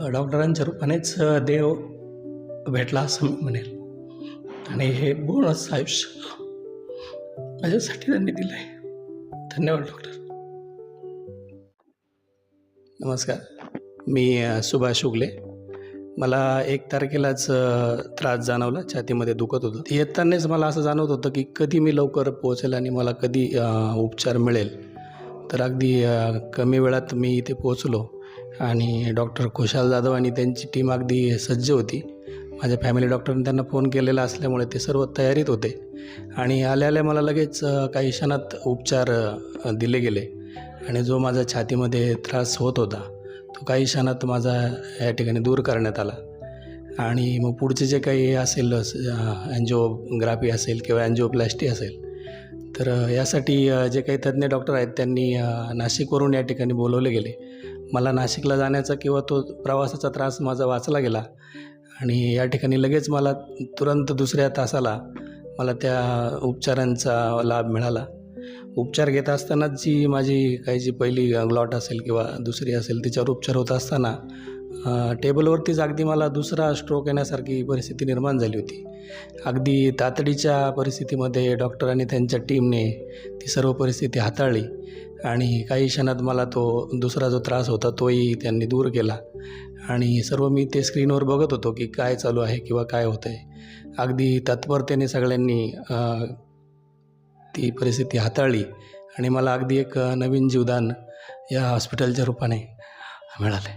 डॉक्टरांच्या रूपानेच देव भेटला असं मी म्हणेल. आणि हे बोनस आयुष्य माझ्यासाठी त्यांनी दिलं आहे धन्यवाद डॉक्टर. नमस्कार. मी सुभाष उगले. मला एक तारखेलाच त्रास जाणवला. छातीमध्ये दुखत होतं. येतानाच मला असं जाणवत होतं की कधी मी लवकर पोहोचेल आणि मला कधी उपचार मिळेल. तर अगदी कमी वेळात मी इथे पोहोचलो. आणि डॉक्टर खुशाल जाधव आणि त्यांची टीम अगदी सज्ज होती. माझ्या फॅमिली डॉक्टरने त्यांना फोन केलेला असल्यामुळे ते सर्व तयारीत होते. आणि आल्या आल्या मला लगेच काही क्षणात उपचार दिले गेले. आणि जो माझा छातीमध्ये त्रास होत होता तो काही क्षणात माझा या ठिकाणी दूर करण्यात आला. आणि मग पुढचे जे काही असेल अँजिओग्राफी असेल किंवा अँजिओप्लॅस्टी असेल तर यासाठी जे काही तज्ज्ञ डॉक्टर आहेत त्यांनी नाशिकवरून या ठिकाणी बोलवले गेले. मला नाशिकला जाण्याचा किंवा तो प्रवासाचा त्रास माझा वाचला गेला आणि या ठिकाणी लगेच मला तुरंत दुसऱ्या तासाला मला त्या उपचारांचा लाभ मिळाला. उपचार घेत असतानाच जी माझी काही जी पहिली ग्लॉट असेल किंवा दुसरी असेल तिच्यावर उपचार होत असताना टेबलवरतीच अगदी मला दुसरा स्ट्रोक येण्यासारखी परिस्थिती निर्माण झाली होती. अगदी तातडीच्या परिस्थितीमध्ये डॉक्टर आणि त्यांच्या टीमने ती सर्व परिस्थिती हाताळली आणि काही क्षणात मला तो दुसरा जो त्रास होता तोही त्यांनी दूर केला. आणि सर्व मी ते स्क्रीनवर बघत होतो की काय चालू आहे किंवा काय होतं आहे अगदी तत्परतेने सगळ्यांनी ती परिस्थिती हाताळली आणि मला अगदी एक नवीन जीवदान या हॉस्पिटलच्या रूपाने मिळाले